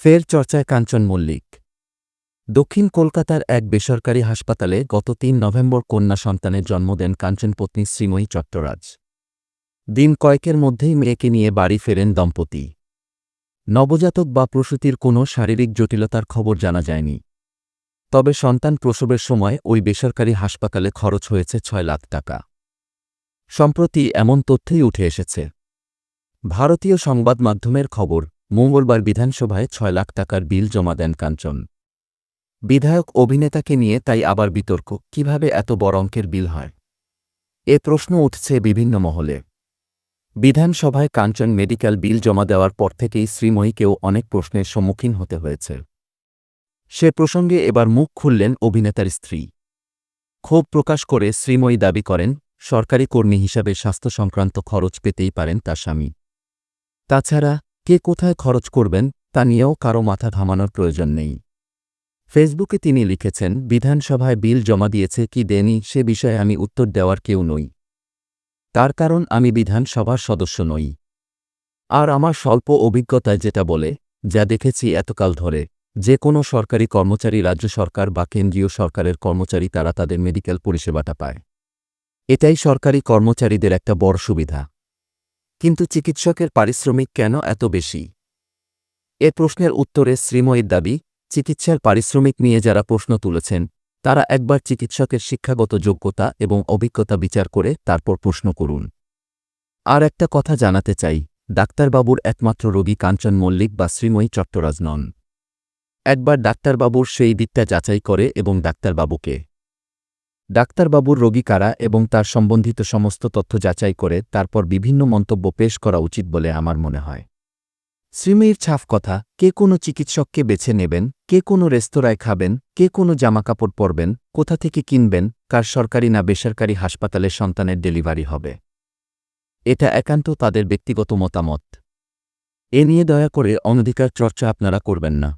ফের চর্চায় কাঞ্চন মল্লিক। দক্ষিণ কলকাতার এক বেসরকারি হাসপাতালে গত তিন নভেম্বর কন্যা সন্তানের জন্ম দেন কাঞ্চন পত্নী শ্রীময়ী চট্টরাজ। দিন কয়েকের মধ্যেই মেয়েকে নিয়ে বাড়ি ফেরেন দম্পতি। নবজাতক বা প্রসূতির কোনো শারীরিক জটিলতার খবর জানা যায়নি। তবে সন্তান প্রসবের সময় ওই বেসরকারি হাসপাতালে খরচ হয়েছে ছয় লাখ টাকা। সম্প্রতি এমন তথ্যই উঠে এসেছে। ভারতীয় সংবাদ মাধ্যমের খবর মঙ্গলবার বিধানসভায় ছয় লাখ টাকার বিল জমা দেন কাঞ্চন। বিধায়ক অভিনেতাকে নিয়ে তাই আবার বিতর্ক, কীভাবে এত বড় অঙ্কের বিল হয়? এ প্রশ্ন উঠছে বিভিন্ন মহলে। বিধানসভায় কাঞ্চন মেডিকেল বিল জমা দেওয়ার পর থেকেই শ্রীময়ীকেও অনেক প্রশ্নের সম্মুখীন হতে হয়েছে। সে প্রসঙ্গে এবার মুখ খুললেন অভিনেতার স্ত্রী। ক্ষোভ প্রকাশ করে শ্রীময়ী দাবি করেন, সরকারি কর্মী হিসাবে স্বাস্থ্য সংক্রান্ত খরচ পেতেই পারেন তার স্বামী। তাছাড়া কে কোথায় খরচ করবেন, তা নিয়েও কারও মাথা ঘামানোর প্রয়োজন নেই। ফেসবুকে তিনি লিখেছেন, বিধানসভায় বিল জমা দিয়েছে কি দেনি, সে বিষয়ে আমি উত্তর দেওয়ার কেউ নই। তার কারণ আমি বিধানসভার সদস্য নই। আর আমার স্বল্প অভিজ্ঞতায় যেটা বলে, যা দেখেছি এতকাল ধরে, যে কোনো সরকারি কর্মচারী রাজ্য সরকার বা কেন্দ্রীয় সরকারের কর্মচারী তারা তাদের মেডিকেল পরিষেবাটা পায়। এটাই সরকারি কর্মচারীদের একটা বড় সুবিধা। কিন্তু চিকিৎসকের পারিশ্রমিক কেন এত বেশি? এ প্রশ্নের উত্তরে শ্রীময়ীর দাবি, চিকিৎসার পারিশ্রমিক নিয়ে যারা প্রশ্ন তুলেছেন, তারা একবার চিকিৎসকের শিক্ষাগত যোগ্যতা এবং অভিজ্ঞতা বিচার করে তারপর প্রশ্ন করুন। আর একটা কথা জানাতে চাই, ডাক্তারবাবুর একমাত্র রোগী কাঞ্চন মল্লিক বা শ্রীময়ী চট্টরাজ নন। একবার ডাক্তারবাবুর সেই দিকটা যাচাই করে এবং ডাক্তারবাবুকে ডাক্তারবাবুর রোগী কারা এবং তার সম্বন্ধিত সমস্ত তথ্য যাচাই করে তারপর বিভিন্ন মন্তব্য পেশ করা উচিত বলে আমার মনে হয়। শ্রীময়ীর ছাফ কথা, কে কোনো চিকিৎসককে বেছে নেবেন, কে কোনো রেস্তোরাঁয় খাবেন, কে কোনো জামাকাপড় পরবেন, কোথা থেকে কিনবেন, কার সরকারি না বেসরকারি হাসপাতালে সন্তানের ডেলিভারি হবে। এটা একান্ত তাদের ব্যক্তিগত মতামত। এ নিয়ে দয়া করে অনধিকার চর্চা আপনারা করবেন না।